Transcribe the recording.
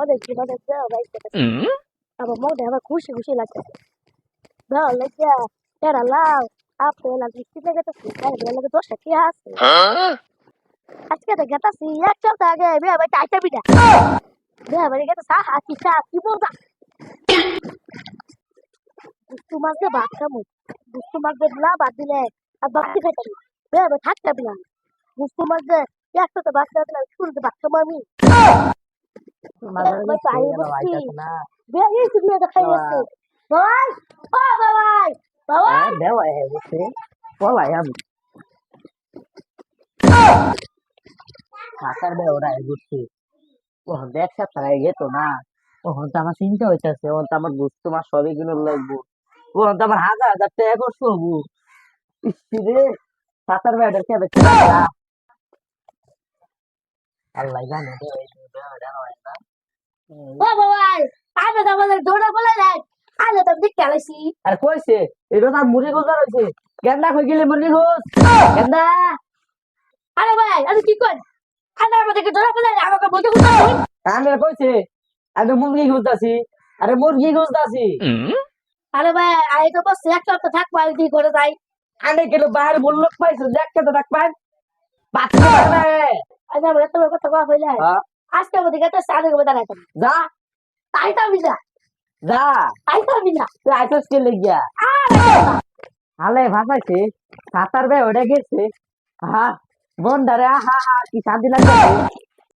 অনেক দেওয়া বাইতে আমার মনে আমার খুশি খুশি লাগতেছে লেগে তেরা লাও আপেল আর মিষ্টি লেগে তো লাগে দশটা কি আছে আজকে তো গেতাছি এক সপ্তাহ আগে বিয়ে আইতে বিনা বিয়ে বাড়ি গেতে সা হাতি সা কি মজা দুষ্টু মাছ দিয়ে ভাত খামু দুষ্টু মাছ দিয়ে না ভাত দিলে আর বাড়তে খাইতে না বিয়ে বাড়ি থাকতে বিনা দুষ্টু ভাত খাওয়া দিলে শুরুতে ভাত আমি থাকার বে ওরা ঘুরছে ওহন তো এক সপ্তাহ আগে যেত না ওহন তো আমার চিন্তা হইতেছে ওহন তো আমার বুঝতো আমার সবই কিনে লাগবো ওহন তো আমার হাজার হাজার টাকা করছ হবু ইসি রে সাঁতার বেড়ার কে দেখতে আল্লাহ জানে রে ও আমি তো আমাদের দৌড়া বলে নাই আমি তো দিক খেলাইছি আর কইছে এটা তো মুড়ি গোজা রয়েছে গেন্দা কই গেলে মুড়ি গোজ গেন্দা আরে ভাই আমি কি করি আমি আমাদেরকে দৌড়া বলে আমাকে বলতে বলতে আমি কইছে আমি মুরগি খুঁজতাছি আরে মুরগি খুঁজতাছি আরে ভাই আই তো বসে এক সপ্তাহ থাকব আমি কি করে যাই আনে কেন বাইরে বলল পাইছো দেখতে তো বাচ্চা আজ আমার কথা হইলে। আজকে আমাদের কাছে দাঁড়াই যা। তাই তো আমি যা। তাই তো আমি না তুই আইসস কে লেগিয়া? হালে ভাসাইছে। সাঁতার বে ওটা গেছে। হা বন্ধারে হা হা কি শান্তি লাগছে।